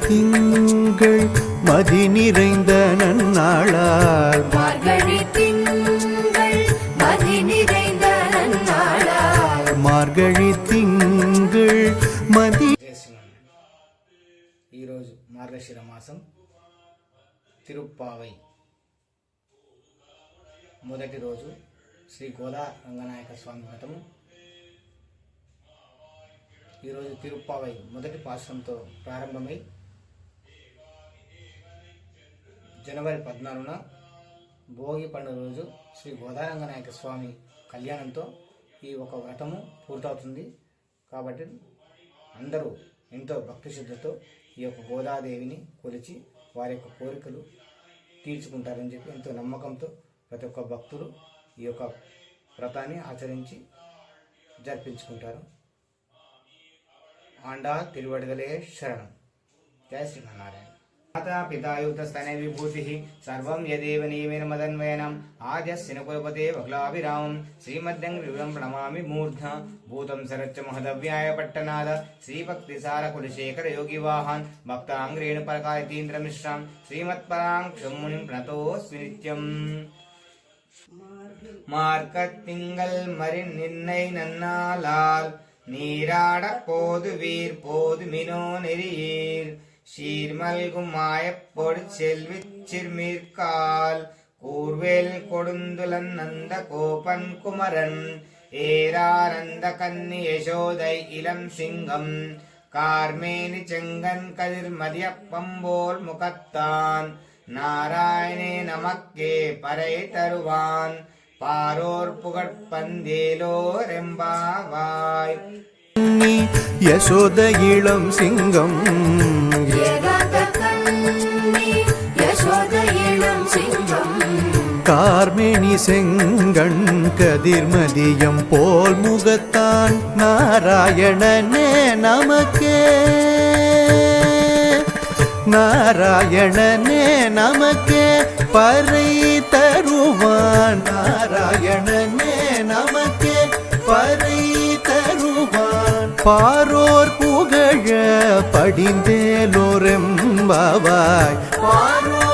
திங்கள் மதி நிறைந்த நன்னாளால் மார்கழி திங்கள் மதி நிறைந்த நன்னாளால் மார்கழி திங்கள் மதி జయసింహన్ ఈరోజు మార్గశిర మాసం తిరుప్పావై మొదటి రోజు శ్రీ గోదా రంగనాయక స్వామి వ్రతము ఈరోజు తిరుప్పావై మొదటి పాశ్రంతో ప్రారంభమై జనవరి పద్నాలుగున భోగి పండుగ రోజు శ్రీ గోదారంగనాయక స్వామి కళ్యాణంతో ఈ ఒక వ్రతము పూర్తవుతుంది. కాబట్టి అందరూ ఎంతో భక్తి శ్రద్ధతో ఈ యొక్క గోదాదేవిని కొలిచి వారి యొక్క కోరికలు తీర్చుకుంటారని చెప్పి ఎంతో నమ్మకంతో ప్రతి ఒక్క భక్తులు ఈ యొక్క వ్రతాన్ని ఆచరించి జరిపించుకుంటారు. आंडा शरण। जय श्रीमनारायण माता पितायुक्तस्तने विभूतिः सर्वं यदेव नियमेन मदन्वयनम् आद्यस्य कुलपते वक्लाभिरामं श्रीमद्यङ्गं प्रणमामि मूर्ध्ना। भूतं सरच्च महदव्याय पट्टनाद। श्रीभक्तिसारकुलशेखरयोगिवाहान्। भक्ताङ्ग्रेणुपरकायतीन्द्रमिश्रां श्रीमत्पराङ्क्षमुनिं प्रणतोऽस्मि नित्यम्। மார்க்கத்திங்கள் மறி நின்னை நீராடப் போது வீர் போது மினோ நெறியீர். சீர்மல்கும் மாயப்பொடு செல்விச் சிறுமீர்கால். கூர்வேல் கொடுந்துலன் நந்த கோபன் குமரன். ஏரானந்த கன்னி யசோதை இளம் சிங்கம். கார்மேனி செங்கன் கதிர் மதியப்பம்போல் முகத்தான். நாராயணே நமக்கே பறை தருவான். பாரோர் புகழ்பந்தேலோரெம்பாவாய். யசோத இளம் சிங்கம். ஏகாந்த கண்ணி யசோத இளம் சிங்கம். கார்மேனி செங்கண் கதிர்மதியம் போல் முகத்தான். நாராயணனே நமக்கே. நாராயணனே நமக்கு பறை தருவான். நாராயணனே நமக்கு பறை தருவான். பாரோர் புகழ படிந்தேலோரெம்பாவாய். பாரோர்